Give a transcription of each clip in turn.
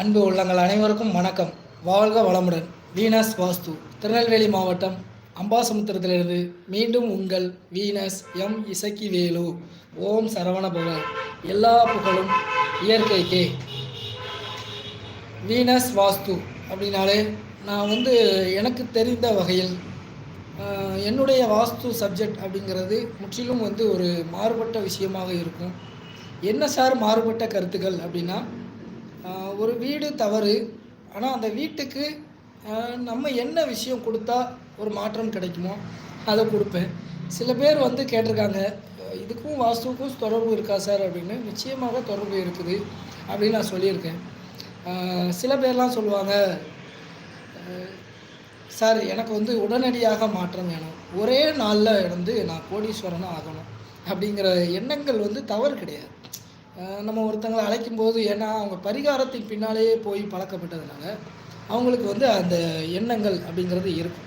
அன்பு உள்ளங்கள் அனைவருக்கும் வணக்கம். வாழ்க வளமுடன். வீனஸ் வாஸ்து. திருநெல்வேலி மாவட்டம் அம்பாசமுத்திரத்திலிருந்து மீண்டும் உங்கள் வீனஸ் எம் இசக்கி வேலு ஓம் சரவண பவ எல்லா புகழும் இயற்கைக்கே. வீனஸ் வாஸ்து அப்படின்னாலே நான் வந்து எனக்கு தெரிந்த வகையில் என்னுடைய வாஸ்து சப்ஜெக்ட் அப்படிங்கிறது முற்றிலும் வந்து ஒரு மாறுபட்ட விஷயமாக இருக்கும். என்ன சார் மாறுபட்ட கருத்துக்கள் அப்படின்னா ஒரு வீடு தவறு. ஆனால் அந்த வீட்டுக்கு நம்ம என்ன விஷயம் கொடுத்தா ஒரு மாற்றம் கிடைக்குமோ அதை கொடுப்பேன். சில பேர் வந்து கேட்டிருக்காங்க இதுக்கும் வாஸ்துவுக்கும் தொடர்பு இருக்கா சார்? அப்படின்னு. நிச்சயமாக தொடர்பு இருக்குது அப்படின்னு நான் சொல்லியிருக்கேன். சில பேர்லாம் சொல்லுவாங்க சார் எனக்கு வந்து உடனடியாக மாற்றம் வேணும். ஒரே நாளில் வந்து நான் கோடீஸ்வரனாக ஆகணும். அப்படிங்கிற எண்ணங்கள் வந்து தவறு கிடையாது. நம்ம ஒருத்தங்களை அழைக்கும் போது ஏன்னா அவங்க பரிகாரத்தின் பின்னாலேயே போய் பழக்கப்பட்டதுனால அவங்களுக்கு வந்து அந்த எண்ணங்கள் அப்படிங்கிறது இருக்கும்.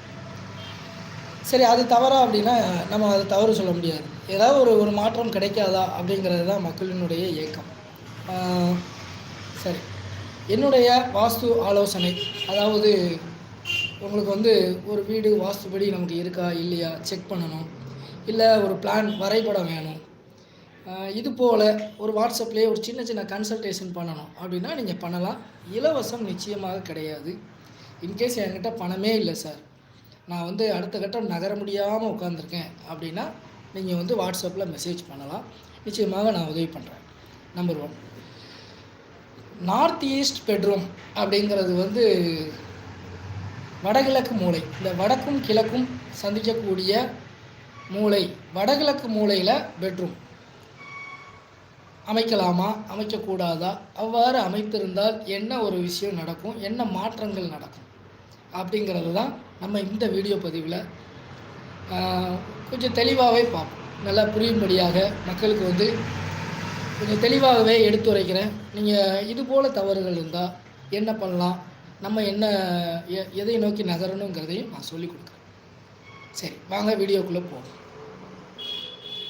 சரி அது தவறா அப்படின்னா நம்ம அது தவறு சொல்ல முடியாது. ஏதாவது ஒரு ஒரு மாற்றம் கிடைக்காதா அப்படிங்கிறது தான் மக்களினுடைய ஏக்கம். சரி. என்னுடைய வாஸ்து ஆலோசனை அதாவது உங்களுக்கு வந்து ஒரு வீடு வாஸ்துபடி நமக்கு இருக்கா இல்லையா செக் பண்ணணும். இல்லை ஒரு பிளான் வரைபடம் வேணும். இது போல் ஒரு வாட்ஸ்அப்லேயே ஒரு சின்ன சின்ன கன்சல்டேஷன் பண்ணணும். அப்படின்னா நீங்கள் பண்ணலாம். இலவசம் நிச்சயமாக கிடையாது. இன்கேஸ் என்கிட்ட பணமே இல்லை சார் நான் வந்து அடுத்த கட்டம் நகர முடியாமல் உட்காந்துருக்கேன் அப்படின்னா நீங்கள் வந்து வாட்ஸ்அப்பில் மெசேஜ் பண்ணலாம். நிச்சயமாக நான் உதவி பண்ணுறேன் number one north east bedroom அப்படிங்கிறது வந்து வடகிழக்கு மூலை. இந்த வடக்கும் கிழக்கும் சந்திக்கக்கூடிய மூலை. வடகிழக்கு மூலையில் பெட்ரூம் அமைக்கலாமா? அமைக்கக்கூடாதா? அவ்வாறு அமைத்திருந்தால் என்ன ஒரு விஷயம் நடக்கும்? என்ன மாற்றங்கள் நடக்கும்? அப்படிங்கிறது தான் நம்ம இந்த வீடியோ பதிவில் கொஞ்சம் தெளிவாகவே பார்ப்போம். நல்லா புரியும்படியாக மக்களுக்கு வந்து கொஞ்சம் தெளிவாகவே எடுத்துரைக்கிறேன். நீங்கள் இது போல் தவறுகள் இருந்தால் என்ன பண்ணலாம்? நம்ம என்ன எ- எதை நோக்கி நகரணுங்கிறதையும் நான் சொல்லிக் கொடுக்குறேன். சரி வாங்க வீடியோக்குள்ளே போவோம்.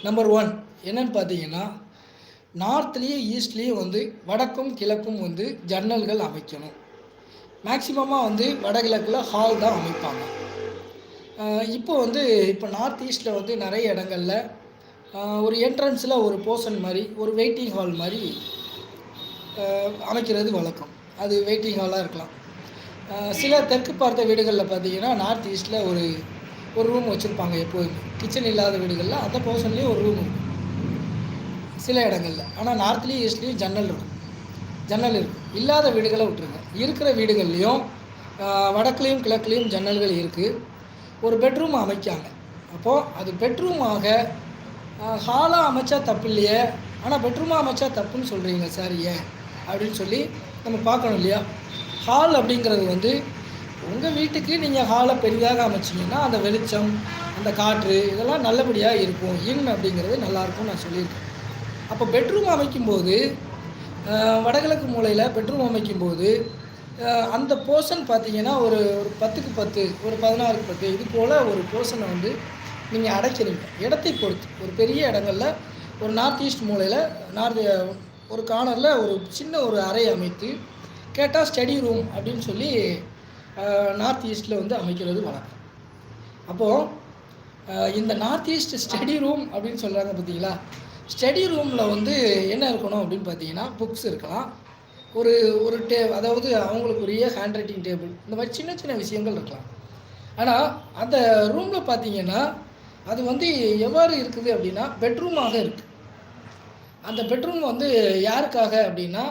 நம்பர் ஒன் என்னன்னு பார்த்தீங்கன்னா நார்த்லேயும் ஈஸ்ட்லேயும் வந்து வடக்கும் கிழக்கும் வந்து ஜன்னல்கள் அமைக்கணும். மேக்சிமமாக வந்து வடகிழக்கில் ஹால் தான் அமைப்பாங்க. இப்போ வந்து இப்போ நார்த் ஈஸ்ட்டில் வந்து நிறைய இடங்களில் ஒரு என்ட்ரன்ஸில் ஒரு போர்ஷன் மாதிரி ஒரு வெயிட்டிங் ஹால் மாதிரி அமைக்கிறது வழக்கம். அது வெயிட்டிங் ஹாலாக இருக்கலாம். சில தெற்கு பார்த்த வீடுகளில் பார்த்தீங்கன்னா நார்த் ஈஸ்ட்டில் ஒரு ஒரு ரூம் வச்சுருப்பாங்க எப்போதுமே. கிச்சன் இல்லாத வீடுகளில் அந்த போர்ஷன்லேயும் ஒரு ரூம் இருக்கும். சில இடங்களில். ஆனால் நார்த்லேயும் ஈஸ்ட்லேயும் ஜன்னல் இருக்கும். ஜன்னல் இருக்கும். இல்லாத வீடுகளை விட்டுருங்க. இருக்கிற வீடுகள்லேயும் வடக்குலேயும் கிழக்குலேயும் ஜன்னல்கள் இருக்குது ஒரு பெட்ரூம் அமைக்காங்க. அப்போது அது பெட்ரூமாக ஹாலாக அமைச்சா தப்பு இல்லையே ஆனால் பெட்ரூமாக அமைச்சா தப்புன்னு சொல்கிறீங்க சார் ஏன்? அப்படின்னு சொல்லி நம்ம பார்க்கணும் இல்லையா? ஹால் அப்படிங்கிறது வந்து உங்கள் வீட்டுக்கு நீங்கள் ஹாலை பெரிதாக அமைச்சிங்கன்னா அந்த வெளிச்சம் அந்த காற்று இதெல்லாம் நல்லபடியாக இருக்கும். இன் அப்படிங்கிறது நல்லாயிருக்கும்னு நான் சொல்லியிருக்கேன். அப்போ பெட்ரூம் அமைக்கும்போது வடகிழக்கு மூலையில் பெட்ரூம் அமைக்கும்போது அந்த போர்ஷன் பார்த்தீங்கன்னா ஒரு ஒரு பத்துக்கு பத்து ஒரு பதினாறுக்கு பத்து இது போல் ஒரு போர்ஷனை வந்து நீங்கள் அடைக்கிறீங்க. இடத்தை பொறுத்து. ஒரு பெரிய இடங்களில் ஒரு நார்த் ஈஸ்ட் மூலையில் நார்த் ஒரு கார்னரில் ஒரு சின்ன ஒரு அறை அமைத்து கேட்டால் ஸ்டடி ரூம் அப்படின்னு சொல்லி நார்த் ஈஸ்ட்டில் வந்து அமைக்கிறது வழக்கம். அப்போது இந்த நார்த் ஈஸ்ட் ஸ்டடி ரூம் அப்படின்னு சொல்கிறாங்க பார்த்தீங்களா ஸ்டடி ரூமில் வந்து என்ன இருக்கணும் அப்படின்னு பார்த்தீங்கன்னா புக்ஸ் இருக்கலாம். ஒரு ஒரு டே அதாவது அவங்களுக்குரிய ஹேண்ட் ரைட்டிங் டேபிள் இந்த மாதிரி சின்ன சின்ன விஷயங்கள் இருக்கலாம். ஆனால் அந்த ரூமில் பார்த்தீங்கன்னா அது வந்து எவ்வாறு இருக்குது அப்படின்னா பெட்ரூமாக இருக்குது அந்த பெட்ரூம் வந்து யாருக்காக அப்படின்னா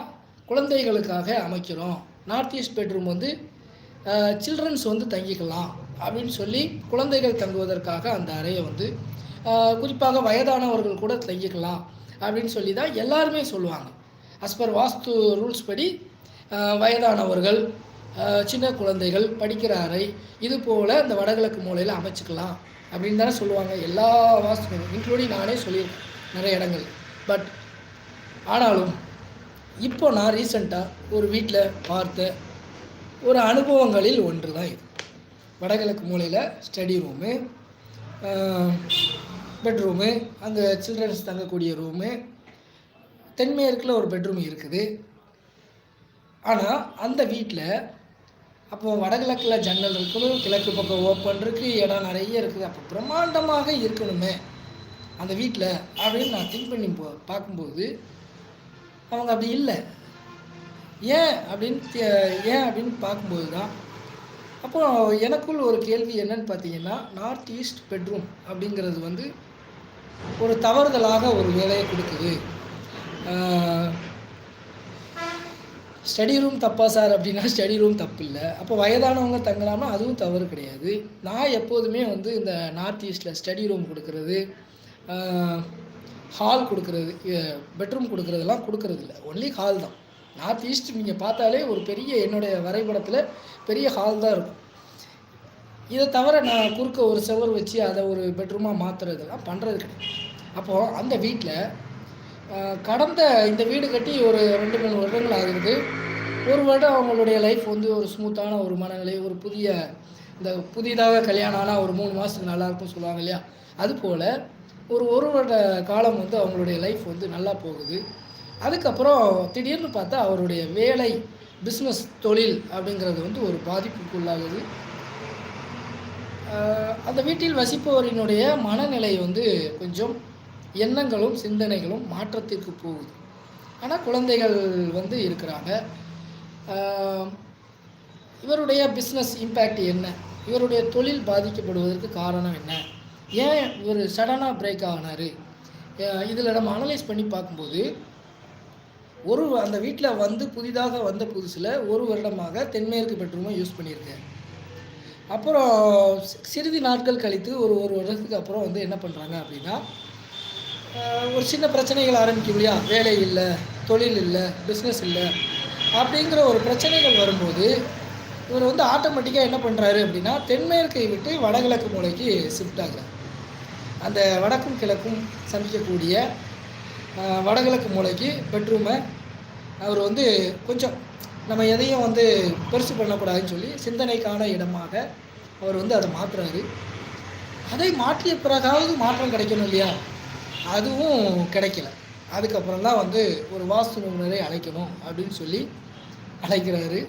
குழந்தைகளுக்காக அமைக்கிறோம். நார்த் ஈஸ்ட் பெட்ரூம் வந்து சில்ட்ரன்ஸ் வந்து தங்கிக்கலாம் அப்படின்னு சொல்லி குழந்தைகள் தங்குவதற்காக அந்த அறையை வந்து குறிப்பாக வயதானவர்கள் கூட தைக்கலாம் அப்படின்னு சொல்லி தான் எல்லாருமே சொல்லுவாங்க. அஸ் பர் வாஸ்து ரூல்ஸ் படி வயதானவர்கள் சின்ன குழந்தைகள் படிக்கிற அறை இது போல் இந்த வடகிழக்கு மூலையில் அமைச்சுக்கலாம் அப்படின்னு தானே சொல்லுவாங்க எல்லா வாஸ்து இன்க்ளூடிங் நானே சொல்லியிருக்கேன் நிறைய இடங்கள். பட் ஆனாலும் இப்போ நான் ரீசண்டாக ஒரு வீட்டில் பார்த்த ஒரு அனுபவங்களில் ஒன்று தான் இது. வடகிழக்கு மூலையில் ஸ்டடி ரூமு பெட்ரூமு அங்கே சில்ட்ரன்ஸ் தங்கக்கூடிய ரூமு தென்மேற்கில் ஒரு பெட்ரூம் இருக்குது. ஆனால் அந்த வீட்டில் அப்போ வடகிழக்கில் ஜன்னல் இருக்கணும் கிழக்கு பக்கம் ஓப்பன் இருக்குது இடம் நிறைய இருக்குது. அப்போ பிரம்மாண்டமாக இருக்கணுமே. அந்த வீட்டில் அப்படின்னு நான் திங்க் பண்ணி போ பார்க்கும்போது அவங்க அப்படி இல்லை. ஏன் அப்படின்னு ஏன் அப்படின்னு பார்க்கும்போது தான் அப்போ எனக்குள் ஒரு கேள்வி என்னன்னு பார்த்தீங்கன்னா நார்த் ஈஸ்ட் பெட்ரூம் அப்படிங்கிறது வந்து ஒரு தவறுதலாக ஒரு வேலையை கொடுக்குது. ஸ்டடி ரூம் தப்பா சார் அப்படின்னா ஸ்டடி ரூம் தப்பு இல்லை அப்போ வயதானவங்க தங்கலாம்னா அதுவும் தவறு கிடையாது. நான் எப்போதுமே வந்து இந்த நார்த் ஈஸ்டில் ஸ்டடி ரூம் கொடுக்கறது ஹால் கொடுக்கறது பெட்ரூம் கொடுக்கறதெல்லாம் கொடுக்கறது இல்லை. ஒன்லி ஹால் தான். நார்த் ஈஸ்ட் நீங்கள் பார்த்தாலே ஒரு பெரிய என்னுடைய வரைபடத்தில் பெரிய ஹால் தான் இருக்கும். இதை தவிர நான் குறுக்க ஒரு செவர் வச்சு அதை ஒரு பெட்ரூமாக மாற்றுறதுலாம் பண்ணுறது கிடையாது. அப்போது அந்த வீட்டில் கடந்த இந்த வீடு கட்டி ஒரு ரெண்டு மூணு வருடங்கள் ஆகுது. ஒரு வருடம் அவங்களுடைய லைஃப் வந்து ஒரு ஸ்மூத்தான ஒரு மனநிலை ஒரு புதிய இந்த புதிதாக கல்யாணம் ஆனால் ஒரு மூணு மாதத்துக்கு நல்லா இருக்கும்னு சொல்லுவாங்க இல்லையா? அதுபோல் ஒரு ஒரு வருட காலம் வந்து அவங்களுடைய லைஃப் வந்து நல்லா போகுது. அதுக்கப்புறம் திடீர்னு பார்த்தா அவருடைய வேலை பிஸ்னஸ் தொழில் அப்படிங்கிறது வந்து ஒரு பாதிப்புக்குள்ளாகுது. அந்த வீட்டில் வசிப்பவரினுடைய மனநிலை வந்து கொஞ்சம் எண்ணங்களும் சிந்தனைகளும் மாற்றத்திற்கு போகுது. ஆனால் குழந்தைகள் வந்து இருக்கிறாங்க. இவருடைய பிஸ்னஸ் இம்பேக்ட் என்ன? இவருடைய தொழில் பாதிக்கப்படுவதற்கு காரணம் என்ன? ஏன் இவர் சடனாக பிரேக் ஆனார்? இதில் நம்ம அனலைஸ் பண்ணி பார்க்கும்போது ஒரு அந்த வீட்டில் வந்து புதிதாக வந்த புதுசில் ஒரு வருடமாக தென்மேற்கு பெட்ரூமை யூஸ் பண்ணியிருக்கேன் அப்புறம் சிறிது நாட்கள் கழித்து ஒரு ஒரு வருடத்துக்கு அப்புறம் வந்து என்ன பண்ணுறாங்க அப்படின்னா ஒரு சின்ன பிரச்சனைகள் ஆரம்பிக்கும் இல்லையா? வேலை இல்லை தொழில் இல்லை பிஸ்னஸ் இல்லை அப்படிங்கிற ஒரு பிரச்சனைகள் வரும்போது இவர் வந்து ஆட்டோமேட்டிக்காக என்ன பண்ணுறாரு அப்படின்னா தென்மேற்கை விட்டு வடகிழக்கு மூலைக்கு ஷிஃப்ட் ஆகிறார். அந்த வடக்கும் கிழக்கும் சந்திக்கக்கூடிய வடகிழக்கு மூலைக்கு பெட்ரூமை அவர் வந்து கொஞ்சம் நம்ம எதையும் வந்து பெருசு பண்ணக்கூடாதுன்னு சொல்லி சிந்தனைக்கான இடமாக அவர் வந்து அதை மாற்றுறாரு. அதை மாற்றிய பிறகாவது மாற்றம் கிடைக்கணும் இல்லையா? அதுவும் கிடைக்கல. அதுக்கப்புறம் தான் வந்து ஒரு வாஸ்து நிபுணரை அழைக்கணும் அப்படின்னு சொல்லி அழைக்கிறாரு.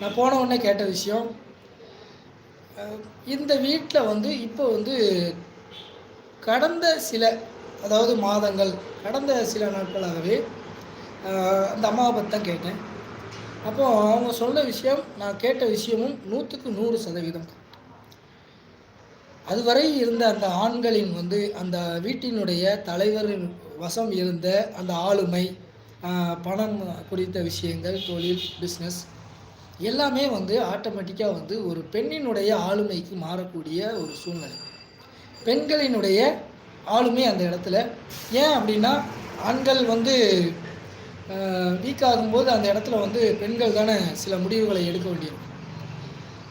நான் போன உடனே கேட்ட விஷயம் இந்த வீட்டில் வந்து இப்போ வந்து கடந்த சில அதாவது மாதங்கள் கடந்த சில நாட்களாகவே அந்த அம்மாவை பற்றி தான் கேட்டேன். அப்போ அவங்க சொன்ன விஷயம் நான் கேட்ட விஷயமும் நூற்றுக்கு நூறு சதவீதம் அதுவரை இருந்த அந்த ஆண்களின் வந்து அந்த வீட்டினுடைய தலைவரின் வசம் இருந்த அந்த ஆளுமை பணம் குறித்த விஷயங்கள் தொழில் பிஸ்னஸ் எல்லாமே வந்து ஆட்டோமேட்டிக்காக வந்து ஒரு பெண்ணினுடைய ஆளுமைக்கு மாறக்கூடிய ஒரு சூழ்நிலை. பெண்களினுடைய ஆளுமை அந்த இடத்துல. ஏன் அப்படின்னா ஆண்கள் வந்து வீக் ஆகும்போது அந்த இடத்துல வந்து பெண்கள் தானே சில முடிவுகளை எடுக்க வேண்டியிருக்கும்.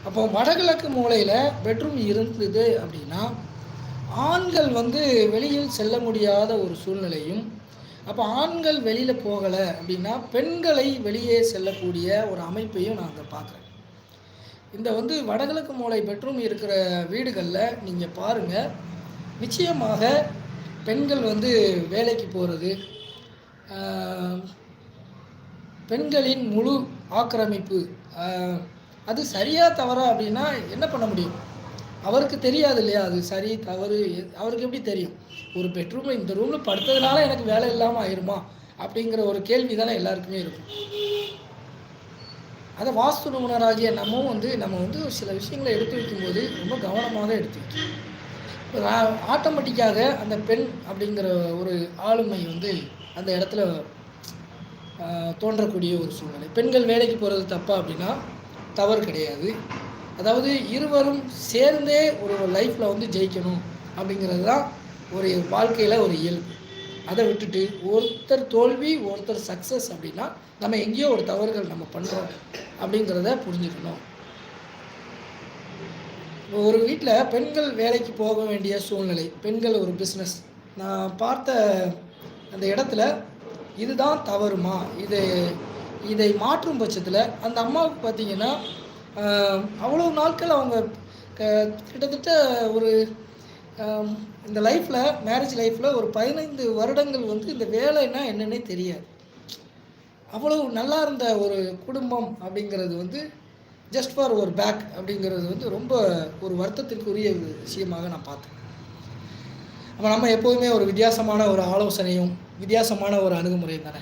அப்போ வடகிழக்கு மூலையில் பெட்ரூம் இருந்தது அப்படின்னா ஆண்கள் வந்து வெளியில் செல்ல முடியாத ஒரு சூழ்நிலையும் அப்போ ஆண்கள் வெளியில் போகலை அப்படின்னா பெண்களை வெளியே செல்லக்கூடிய ஒரு அமைப்பையும் நான் அங்கே பார்க்குறேன். இந்த வந்து வடகிழக்கு மூலை பெட்ரூம் இருக்கிற வீடுகளில் நீங்கள் பாருங்கள் நிச்சயமாக பெண்கள் வந்து வேலைக்கு போகிறது பெண்களின் முழு ஆக்கிரமிப்பு. அது சரியா தவறா அப்படின்னா என்ன பண்ண முடியும்? அவருக்கு தெரியாது இல்லையா? அது சரி தவறு அவருக்கு எப்படி தெரியும்? ஒரு பெட்ரூமில் இந்த ரூமில் படுத்ததுனால எனக்கு வேலை இல்லாமல் ஆயிருமா? அப்படிங்கிற ஒரு கேள்வி தானே எல்லாருக்குமே இருக்கும். அதை வாஸ்து நிபுணராகிய நம்மவும் வந்து நம்ம வந்து சில விஷயங்களை எடுத்து வைக்கும்போது ரொம்ப கவனமாக எடுத்து வைக்கணும். ஆட்டோமேட்டிக்காக அந்த பெண் அப்படிங்கிற ஒரு ஆளுமை வந்து அந்த இடத்துல தோன்றக்கூடிய ஒரு சூழ்நிலை. பெண்கள் வேலைக்கு போகிறது தப்பா அப்படின்னா தவறு கிடையாது. அதாவது இருவரும் சேர்ந்தே ஒரு லைஃப்பில் வந்து ஜெயிக்கணும் அப்படிங்கிறது தான் ஒரு வாழ்க்கையில் ஒரு இயல்பு. அதை விட்டுட்டு ஒருத்தர் தோல்வி ஒருத்தர் சக்ஸஸ் அப்படின்னா நம்ம எங்கேயோ ஒரு தவறுகள் நம்ம பண்ணுறோம் அப்படிங்கிறத புரிஞ்சுக்கணும். ஒரு வீட்டில் பெண்கள் வேலைக்கு போக வேண்டிய சூழ்நிலை பெண்கள் ஒரு பிஸ்னஸ் நான் பார்த்த அந்த இடத்துல இதுதான் தவறுமா? இது இதை மாற்றும் பட்சத்தில் அந்த அம்மாவுக்கு பார்த்தீங்கன்னா அவ்வளோ அவ்வளவு நாட்கள் அவங்க க- கிட்டத்தட்ட ஒரு இந்த லைஃப்பில் மேரேஜ் லைஃப்பில் ஒரு பதினைந்து வருடங்கள் வந்து இந்த வேலைன்னா என்னன்னே தெரியாது. அவ்வளவு நல்லா இருந்த ஒரு குடும்பம் அப்படிங்கிறது வந்து ஜஸ்ட் ஃபார் ஒரு பேக் அப்படிங்கிறது வந்து ரொம்ப ஒரு வருத்தத்திற்குரிய விஷயமாக நான் பார்த்தேன் அப்போ நம்ம எப்போதுமே ஒரு வித்தியாசமான ஒரு ஆலோசனையும் வித்தியாசமான ஒரு அணுகுமுறையும் தானே?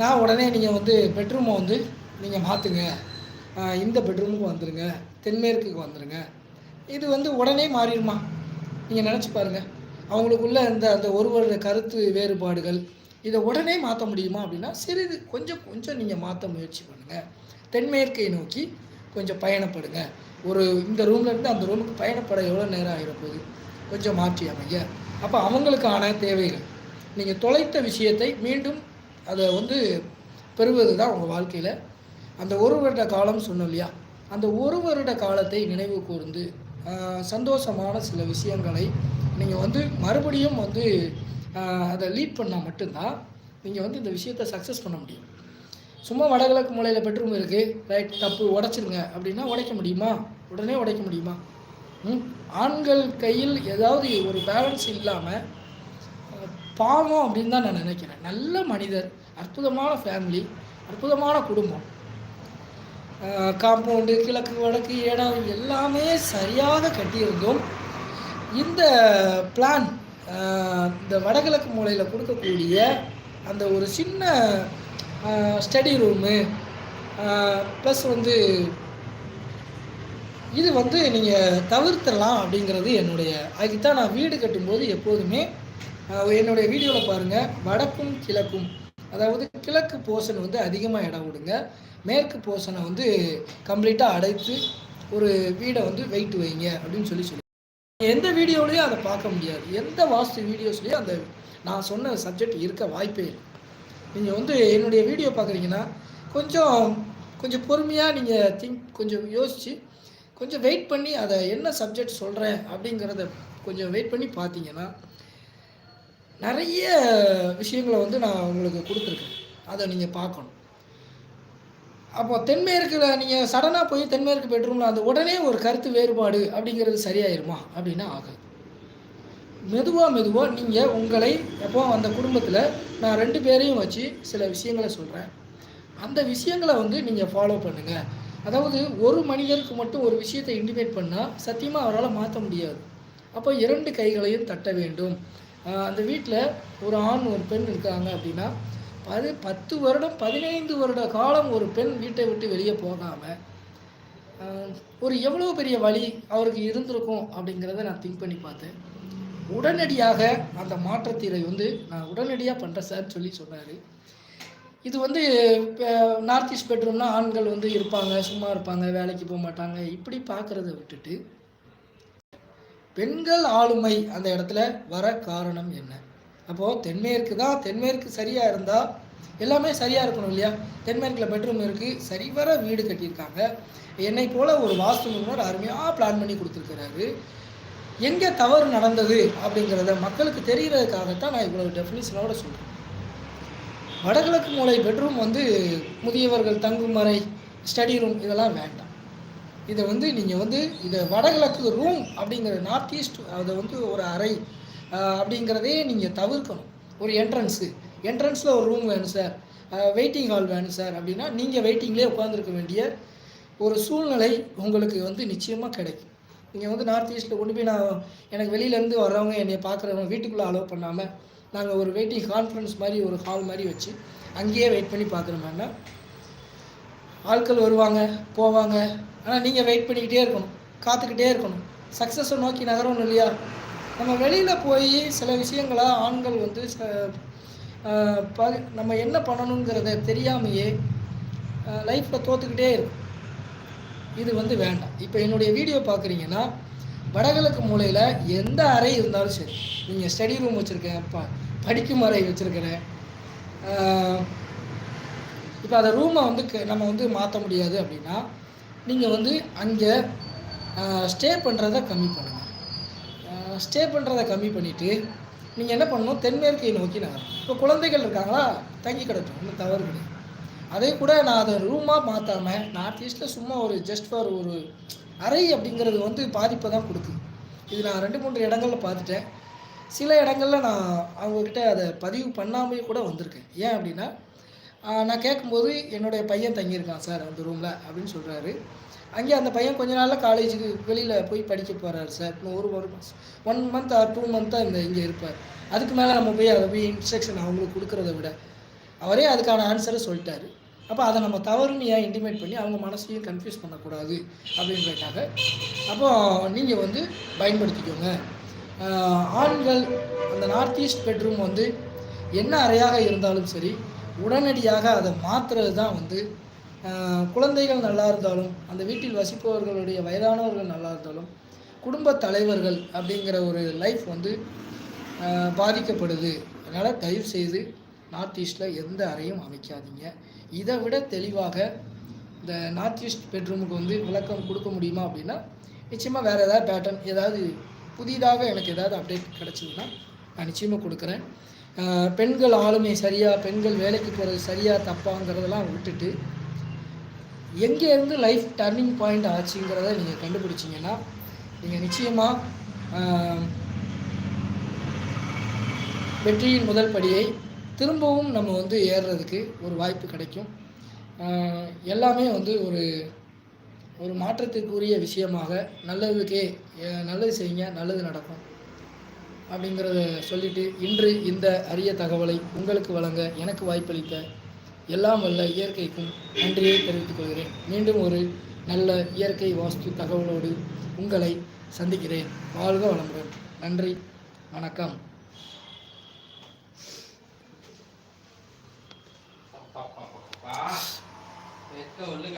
நான் உடனே நீங்கள் வந்து பெட்ரூமை வந்து நீங்கள் மாற்றுங்க இந்த பெட்ரூமுக்கு வந்துடுங்க தென்மேற்குக்கு வந்துடுங்க இது வந்து உடனே மாறிடுமா? நீங்கள் நினச்சி பாருங்கள் அவங்களுக்குள்ள இந்த அந்த ஒருவரோட கருத்து வேறுபாடுகள் இதை உடனே மாற்ற முடியுமா அப்படின்னா சிறிது கொஞ்சம் கொஞ்சம் நீங்கள் மாற்ற முயற்சி பண்ணுங்கள் தென்மேற்கை நோக்கி கொஞ்சம் பயணப்படுங்க. ஒரு இந்த ரூம்லேருந்து அந்த ரூமுக்கு பயணப்பட எவ்வளோ நேரம் ஆகிட போகுது கொஞ்சம் மாற்றி அமைய அப்போ அவங்களுக்கான தேவைகள். நீங்கள் தொலைத்த விஷயத்தை மீண்டும் அதை வந்து பெறுவது தான் உங்கள் வாழ்க்கையில். அந்த ஒரு வருட காலம் சொன்னோம் இல்லையா? அந்த ஒரு வருட காலத்தை நினைவு கூர்ந்து சந்தோஷமான சில விஷயங்களை நீங்கள் வந்து மறுபடியும் வந்து அதை லீட் பண்ணால் மட்டும்தான் நீங்கள் வந்து இந்த விஷயத்தை சக்ஸஸ் பண்ண முடியும். சும்மா வடகிழக்கு மூலையில் பெட்ரூம் இருக்குது ரைட் தப்பு உடச்சிருங்க. அப்படின்னா உடைக்க முடியுமா? உடனே உடைக்க முடியுமா? ஆண்கள் கையில் ஏதாவது ஒரு பேலன்ஸ் இல்லாமல் பாவம் அப்படின்னு தான் நான் நினைக்கிறேன். நல்ல மனிதர் அற்புதமான ஃபேமிலி அற்புதமான குடும்பம். காம்பவுண்டு கிழக்கு வடக்கு இடம் எல்லாமே சரியாக கட்டியிருந்தோம். இந்த பிளான் இந்த வடகிழக்கு மூலையில் கொடுக்கக்கூடிய அந்த ஒரு சின்ன ஸ்டடி ரூமு ப்ளஸ் வந்து இது வந்து நீங்கள் தவிர்த்தலாம் அப்படிங்கிறது என்னுடைய அதுக்கு தான் நான் வீடு கட்டும்போது எப்போதுமே என்னுடைய வீடியோவில் பாருங்கள் வடக்கும் கிழக்கும் அதாவது கிழக்கு போர்ஷன் வந்து அதிகமாக இடம் விடுங்க. மேற்கு போர்ஷனை வந்து கம்ப்ளீட்டாக அடைத்து ஒரு வீடை வந்து வெயிட் வைங்க அப்படின்னு சொல்லி சொல்லி. எந்த வீடியோலையும் அதை பார்க்க முடியாது. எந்த வாஸ்து வீடியோஸ்லேயும் அந்த நான் சொன்ன சப்ஜெக்ட் இருக்க வாய்ப்பே இல்லை. நீங்கள் வந்து என்னுடைய வீடியோ பார்க்குறீங்கன்னா கொஞ்சம் கொஞ்சம் பொறுமையாக நீங்கள் திங்க் கொஞ்சம் யோசித்து கொஞ்சம் வெயிட் பண்ணி அதை என்ன சப்ஜெக்ட் சொல்கிறேன் அப்படிங்கிறத கொஞ்சம் வெயிட் பண்ணி பார்த்தீங்கன்னா நிறைய விஷயங்களை வந்து நான் உங்களுக்கு கொடுத்துருக்கேன். அதை நீங்கள் பார்க்கணும். அப்போ தென்மேற்கில் நீங்கள் சடனாக போய் தென்மேற்கு பெட்ரூமில் அந்த உடனே ஒரு கருத்து வேறுபாடு அப்படிங்கிறது சரியாயிருமா? அப்படின்னா ஆகாது. மெதுவாக மெதுவாக நீங்கள் உங்களை எப்போ அந்த குடும்பத்தில் நான் ரெண்டு பேரையும் வச்சு சில விஷயங்களை சொல்கிறேன் அந்த விஷயங்களை வந்து நீங்கள் ஃபாலோ பண்ணுங்கள் அதாவது ஒரு மனிதருக்கு மட்டும் ஒரு விஷயத்தை இன்டிமேட் பண்ணால் சத்தியமாக அவரால் மாற்ற முடியாது. அப்போ இரண்டு கைகளையும் தட்ட வேண்டும். அந்த வீட்டில் ஒரு ஆண் ஒரு பெண் இருக்காங்க அப்படின்னா அது பத்து வருடம் பதினைந்து வருட காலம் ஒரு பெண் வீட்டை விட்டு வெளியே போகாமல் ஒரு எவ்வளோ பெரிய வழி அவருக்கு இருந்திருக்கும் அப்படிங்கிறத நான் திங்க் பண்ணி பார்த்தேன். உடனடியாக அந்த மாற்றத்தீரை வந்து நான் உடனடியாக பண்ணுறேன் சார் சொல்லி சொன்னார். இது வந்து இப்போ நார்த் ஈஸ்ட் பெட்ரூம்னா ஆண்கள் வந்து இருப்பாங்க சும்மா இருப்பாங்க வேலைக்கு போக மாட்டாங்க. இப்படி பார்க்குறத விட்டுட்டு பெண்கள் ஆளுமை அந்த இடத்துல வர காரணம் என்ன? அப்போது தென்மேற்கு தான் தென்மேற்கு சரியாக இருந்தால் எல்லாமே சரியாக இருக்கணும் இல்லையா? தென்மேற்கில் பெட்ரூம் இருக்குது சரிவர வீடு கட்டியிருக்காங்க. என்னை போல் ஒரு வாஸ்து நிபுணர் அருமையாக பிளான் பண்ணி கொடுத்துருக்கிறாரு. எங்கே தவறு நடந்தது அப்படிங்கிறத மக்களுக்கு தெரிகிறதுக்காகத்தான் நான் இவ்வளோ டெஃபினிஷனோட சொல்கிறேன் வடகிழக்கு மூளை பெட்ரூம் வந்து முதியவர்கள் தங்கும் அறை ஸ்டடி ரூம் இதெல்லாம் வேண்டாம். இதை வந்து நீங்கள் வந்து இதை வடகிழக்கு ரூம் அப்படிங்கிற நார்த் ஈஸ்ட் அதை வந்து ஒரு அறை அப்படிங்கிறதே நீங்கள் தவிர்க்கணும். ஒரு என்ட்ரன்ஸு என்ட்ரன்ஸில் ஒரு ரூம் வேணும் சார் வெயிட்டிங் ஹால் வேணும் சார் அப்படின்னா நீங்கள் வெயிட்டிங்லேயே உட்காந்துருக்க வேண்டிய ஒரு சூழ்நிலை உங்களுக்கு வந்து நிச்சயமாக கிடைக்கும். நீங்கள் வந்து நார்த் ஈஸ்ட்டில் கொண்டு போய் நான் எனக்கு வெளியிலேருந்து வர்றவங்க என்னை பார்க்குறவங்க வீட்டுக்குள்ளே அலோவ் பண்ணாமல் நாங்கள் ஒரு வெயிட்டிங் கான்ஃபரன்ஸ் மாதிரி ஒரு ஹால் மாதிரி வச்சு அங்கேயே வெயிட் பண்ணி பார்க்குறோம்னா ஆட்கள் வருவாங்க போவாங்க. ஆனால் நீங்கள் வெயிட் பண்ணிக்கிட்டே இருக்கணும். காத்துக்கிட்டே இருக்கணும். சக்ஸஸை நோக்கி நகரணும் இல்லையா? நம்ம வெளியில் போய் சில விஷயங்களை ஆண்கள் வந்து ப நம்ம என்ன பண்ணணுங்கிறத தெரியாமையே லைஃப்பில் தோற்றுக்கிட்டே இருக்கும். இது வந்து வேண்டாம். இப்போ என்னுடைய வீடியோ பார்க்குறீங்கன்னா வடகிழக்கு மூலையில் எந்த அறை இருந்தாலும் சரி. நீங்கள் ஸ்டடி ரூம் வச்சுருக்கேன் ப படிக்கும் அறை வச்சுருக்கிறேன். இப்போ அந்த ரூமை வந்து நம்ம வந்து மாற்ற முடியாது அப்படின்னா நீங்கள் வந்து அங்கே ஸ்டே பண்ணுறத கம்மி பண்ணுங்கள் ஸ்டே பண்ணுறத கம்மி பண்ணிவிட்டு நீங்கள் என்ன பண்ணணும்? தென்மேற்கை நோக்கி நகரும் இப்போ குழந்தைகள் இருக்காங்களா? தங்கி கிடக்கும் ஒன்றும் தவறு கிடையாது. அதே கூட நான் அதை ரூமாக மாற்றாமல் நார்த் ஈஸ்ட்டில் சும்மா ஒரு ஜஸ்ட் ஃபார் ஒரு அறை அப்படிங்கிறது வந்து பாதிப்பை தான் கொடுக்குது. இது நான் ரெண்டு மூன்று இடங்களில் பார்த்துட்டேன். சில இடங்களில் நான் அவங்கக்கிட்ட அதை பதிவு பண்ணாமே கூட வந்திருக்கேன். ஏன் அப்படின்னா நான் கேட்கும்போது என்னுடைய பையன் தங்கியிருக்கான் சார் அந்த ரூமில் அப்படின்னு சொல்கிறாரு அங்கே அந்த பையன் கொஞ்ச நாளில் காலேஜுக்கு வெளியில் போய் படிக்க போகிறாரு சார். இன்னும் ஒரு ஒரு மாதம் ஒன் மந்த் ஆர் டூ மந்த்தாக இந்த இங்கே இருப்பார். அதுக்கு மேலே நம்ம போய் அதை போய் இன்ஸ்ட்ரக்ஷன் அவங்களுக்கு கொடுக்குறத விட அவரே அதுக்கான ஆன்சரை சொல்லிட்டாரு. அப்போ அதை நம்ம தவறுன்னு ஏன் இன்டிமேட் பண்ணி அவங்க மனசையும் கன்ஃபியூஸ் பண்ணக்கூடாது அப்படின்றதுக்காக அப்போ நீங்கள் வந்து பயன்படுத்திக்கோங்க. ஆண்கள் அந்த நார்த் ஈஸ்ட் பெட்ரூம் வந்து என்ன அறையாக இருந்தாலும் சரி உடனடியாக அதை மாற்றுறது தான் வந்து குழந்தைகள் நல்லா இருந்தாலும் அந்த வீட்டில் வசிப்பவர்களுடைய வயதானவர்கள் நல்லா இருந்தாலும் குடும்ப தலைவர்கள் அப்படிங்கிற ஒரு லைஃப் வந்து பாதிக்கப்படுது. அதனால் தயவு செய்து நார்த் ஈஸ்டில் எந்த அறையும் அமைக்காதீங்க. இதை விட தெளிவாக இந்த நார்த் ஈஸ்ட் பெட்ரூமுக்கு வந்து விளக்கம் கொடுக்க முடியுமா அப்படின்னா நிச்சயமாக வேறு ஏதாவது பேட்டர்ன் ஏதாவது புதிதாக எனக்கு ஏதாவது அப்டேட் கிடச்சிதுன்னா நான் நிச்சயமாக கொடுக்குறேன். பெண்கள் ஆளுமை சரியாக பெண்கள் வேலைக்கு போகிறது சரியாக தப்பாங்கிறதெல்லாம் விட்டுட்டு எங்கேருந்து லைஃப் டர்னிங் பாயிண்ட் ஆச்சுங்கிறத நீங்கள் கண்டுபிடிச்சிங்கன்னா நீங்கள் நிச்சயமாக வெற்றியின் முதல் படியை திரும்பவும் நம்ம வந்து ஏறுறதுக்கு ஒரு வாய்ப்பு கிடைக்கும். எல்லாமே வந்து ஒரு ஒரு மாற்றத்திற்குரிய விஷயமாக நல்லதுக்கே நல்லது செய்யுங்க நல்லது நடக்கும் அப்படிங்கிறத சொல்லிட்டு இன்று இந்த அரிய தகவலை உங்களுக்கு வழங்க எனக்கு வாய்ப்பளித்த எல்லாம் வல்ல இயற்கைக்கும் நன்றியை தெரிவித்துக் கொள்கிறேன். மீண்டும் ஒரு நல்ல இயற்கை வாஸ்து தகவலோடு உங்களை சந்திக்கிறேன். வாழ்க வளமுடன். நன்றி. வணக்கம்.